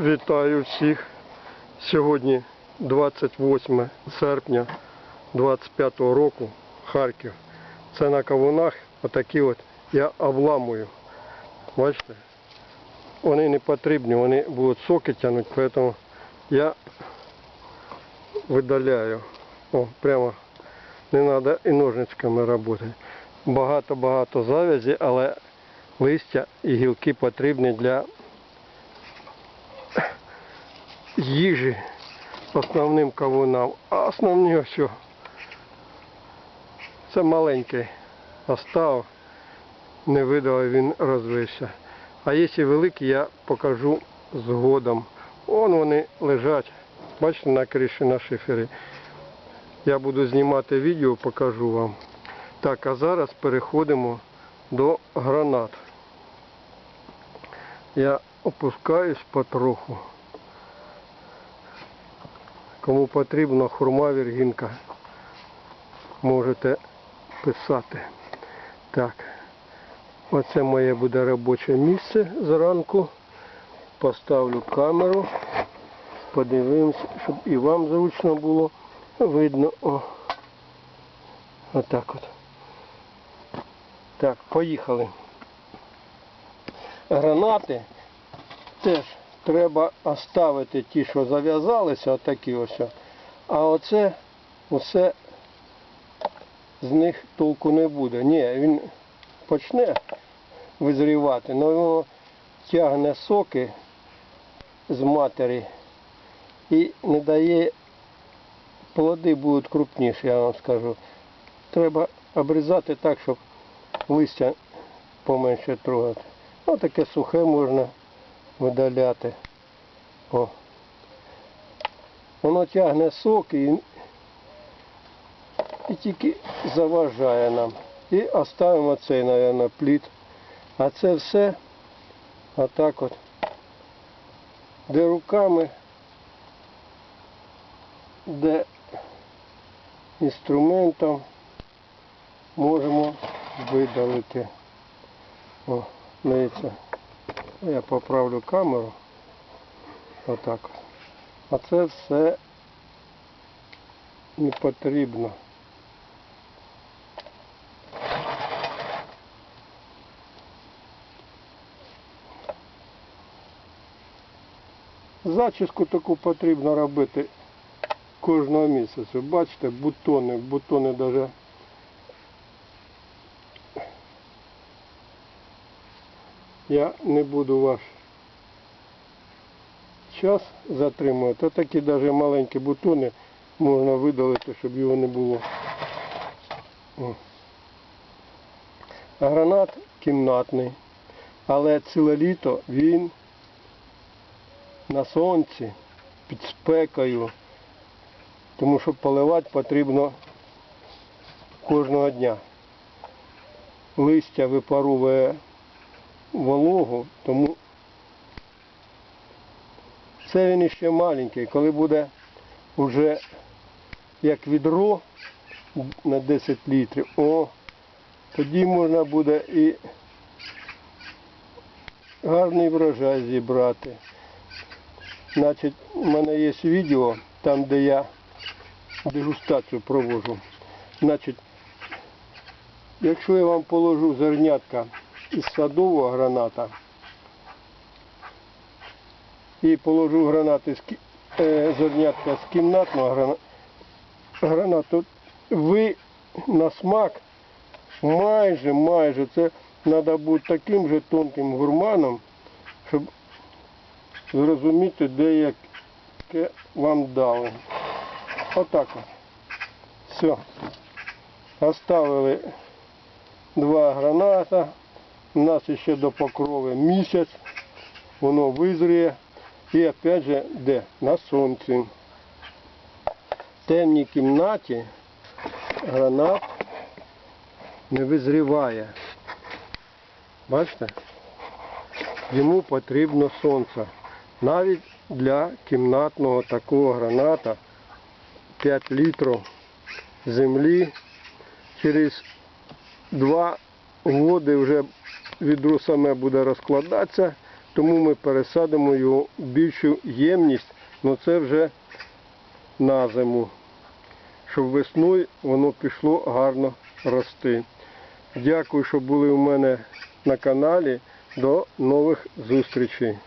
Вітаю всіх. Сьогодні 28 серпня 25 року, Харків. Це на кавунах отакі от я обламую. Бачите? Вони не потрібні, вони будуть соки тягнути, тому я видаляю. О, прямо не треба і ножничками працювати. Багато-багато завязі, але листя і гілки потрібні для їжі основним кавунам. А основні ось. Це маленький остав, не видав, він розвився. А якщо великий, я покажу згодом. Вон вони лежать. Бачите, на криші на шифері. Я буду знімати відео, покажу вам. Так, а зараз переходимо до гранат. Я опускаюсь потроху. Кому потрібна хурма віргінка, можете писати. Так, оце моє буде робоче місце зранку. Поставлю камеру, подивимось, щоб і вам зручно було видно. О. Отак от. Так, поїхали. Гранати теж треба оставити ті, що зав'язалися, отакі ось. А оце усе з них толку не буде. Ні, він почне визрівати, але воно тягне соки з матері і не дає плоди будуть крупніші, я вам скажу. Треба обрізати так, щоб листя поменше трогати. Ось таке сухе можна видаляти. О. Воно тягне сок і, і тільки заважає нам. І оставимо цей, мабуть, плід. А це все отак от. Де руками, де інструментом можемо видалити. О, дивіться. Я поправлю камеру. Отак. от. А це все не потрібно. Зачіску таку потрібно робити кожного місяця. Бачите, бутони, бутони навіть я не буду ваш час затримувати. А такі навіть маленькі бутони можна видалити, щоб його не було. Гранат кімнатний, але ціле літо він на сонці під спекою, тому що поливати потрібно кожного дня. Листя випаровує вологу, тому це він іще маленький. Коли буде вже як відро на 10 літрів, о, тоді можна буде і гарний врожай зібрати. Значить, у мене є відео, там де я дегустацію проводжу. Значить, якщо я вам положу зернятка із садового граната і положу гранати е, зернятка з кімнатного грана- гранату, ви на смак майже, майже, це треба бути таким же тонким гурманом, щоб зрозуміти, де яке вам дали. Отак от. Все. Оставили два граната. У нас ще до покрови місяць. Воно визріє. І опять же де? На сонці. В темній кімнаті гранат не визріває. Бачите? Йому потрібно сонце. Навіть для кімнатного такого граната 5 літрів землі через два годи вже відро саме буде розкладатися, тому ми пересадимо його в більшу ємність, але це вже на зиму, щоб весною воно пішло гарно рости. Дякую, що були у мене на каналі. До нових зустрічей.